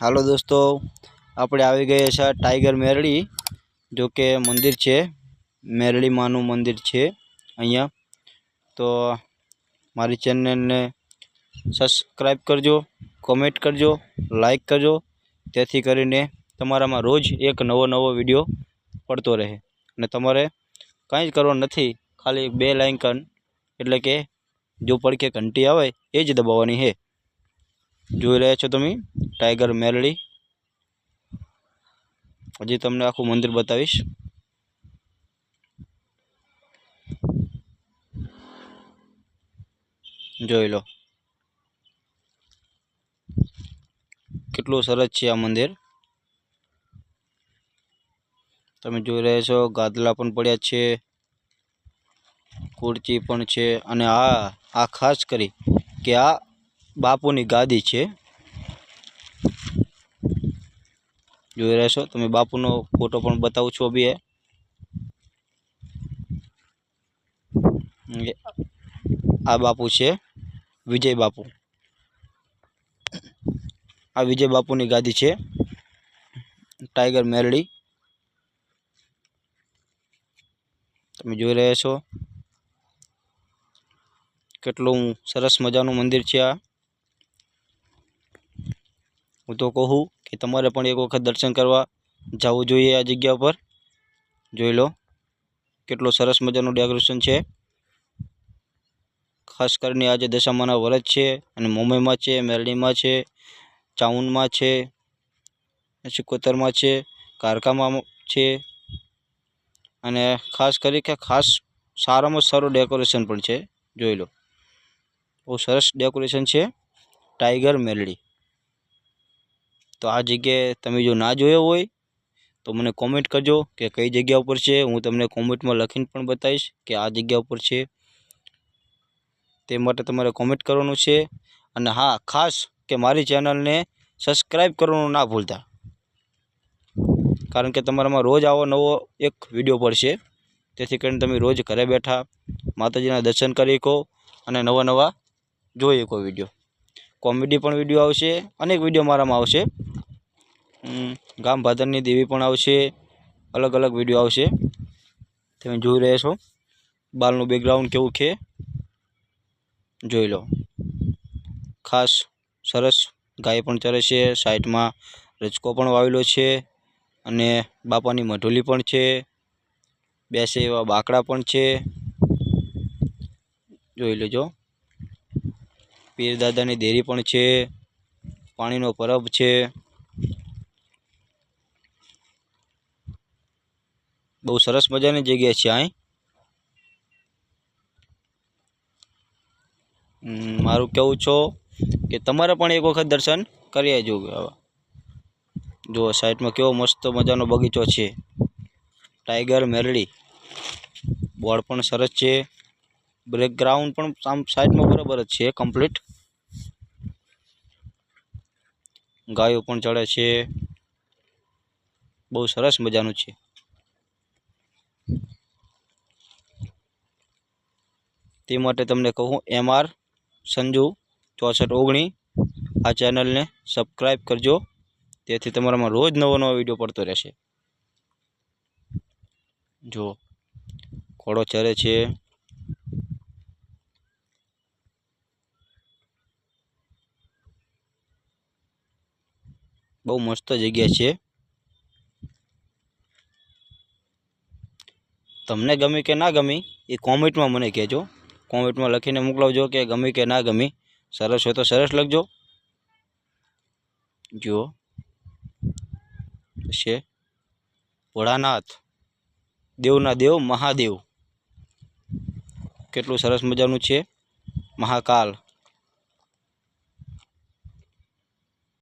હાલો દોસ્તો, આપણે આવી ગયા છે ટાઈગર મેરડી, જો કે મંદિર છે મેરડી માનું મંદિર છે અહીંયા. તો મારી ચેનલને સબસ્ક્રાઈબ કરજો, કોમેન્ટ કરજો, લાઈક કરજો, તેથી કરીને તમારામાં રોજ એક નવો નવો વીડિયો પડતો રહે. અને તમારે કાંઈ જ કરવાનું નથી, ખાલી બે લાઇકન એટલે કે જો પડકે ઘંટી આવે, એ જ દબાવવાની છે જોઈ રહ્યા છો તમે? ટાઈગર મેલડી હજી તમને આખું મંદિર બતાવીશ. જોઈ લો. કેટલું સરસ છે આ મંદિર. તમે જોઈ રહ્યા છો, ગાદલા પણ પડ્યા છે ખુરચી પણ છે અને આ આ ખાસ કરી કે આ બાપુની ગાદી છે. જોઈ રહ્યા છો? તમે બાપુનો ફોટો પણ બતાવું છું બી આ બાપુ છે, વિજય બાપુ. આ વિજય બાપુની ગાદી છે, ટાઈગર મેરડી. તમે જોઈ રહ્યા છો? કેટલું સરસ મજાનું મંદિર છે આ. હું તો કહું કે તમારે પણ એક વખત દર્શન કરવા જવું જોઈએ આ જગ્યા પર જોઈ લો, કેટલો સરસ મજાનું ડેકોરેશન છે. ખાસ કરીને આજે દશામાના વરજ છે અને મુંબઈમાં છે, મેરડીમાં છે, ચાઉનમાં છે, સિકોતરમાં છે કારકામાં છે અને ખાસ કરી કે ખાસ સારામાં સારું ડેકોરેશન પણ છે. જોઈ લો, બહુ સરસ ડેકોરેશન છે. ટાઈગર મેલડી તો આ જગ્યાએ તમે જો ના જોયો હોય, તો મને કોમેન્ટ કરજો કે કઈ જગ્યા ઉપર છે. હું તમને કોમેન્ટમાં લખીને પણ બતાવીશ કે આ જગ્યા ઉપર છે. તે માટે તમારે કોમેન્ટ કરવાનું છે. અને હા, ખાસ કે મારી ચેનલને સબસ્ક્રાઈબ કરવાનું ના ભૂલતા. કારણ કે તમારામાં રોજ આવો નવો એક વીડિયો પડશે તેથી કરીને તમે રોજ ઘરે બેઠા માતાજીના દર્શન કરી શકો અને નવા નવા જોઈ શકો વીડિયો કોમેડી પણ વીડિયો આવશે, અનેક વીડિયો મારામાં આવશે. ગામ ભાદરની દેવી પણ આવશે, અલગ અલગ વીડિયો આવશે. તમે જોઈ રહ્યા છો, બાલનું બેકગ્રાઉન્ડ કેવું છે? જોઈ લો. ખાસ સરસ ગાય પણ ચરે છે, સાઈડમાં રચકો પણ વાવેલો છે અને બાપાની મઢોલી પણ છે. બેસે એવા બાકડા પણ છે. જોઈ લેજો. પીર દાદાની દેરી પણ છે, પાણીનો પરબ છે. બહુ સરસ મજાની જગ્યા છે અહીં મારું કેવું છો કે તમારે પણ એક વખત દર્શન કરી આવજો જુઓ, સાઈડમાં કેવો મસ્ત મજાનો બગીચો છે. ટાઈગર મેરડી. બોર્ડ પણ સરસ છે. બ્રેકગ્રાઉન્ડ પણ આમ સાઈડમાં બરાબર જ છે, કમ્પ્લીટ. ગાયો પણ ચડે છે. બહુ સરસ મજાનું છે. તે માટે તમને કહું એમ આર સંજુ ચોસઠ ઓગણી, આ ચેનલને સબસ્ક્રાઈબ કરજો. તેથી તમારામાં રોજ નવો નવો વીડિયો પડતો રહેશે. જો, ઘોડો ચરે છે. બહુ મસ્ત જગ્યા છે. તમને ગમી કે ના ગમી, એ કોમેન્ટમાં મને કહેજો. કોમેન્ટમાં લખીને મોકલાવજો કે ગમી કે ના ગમી. સરસ હોય તો સરસ લખજો. જુઓ. છે. ભોળાનાથ. દેવના દેવ, મહાદેવ. કેટલું સરસ મજાનું છે. મહાકાલ.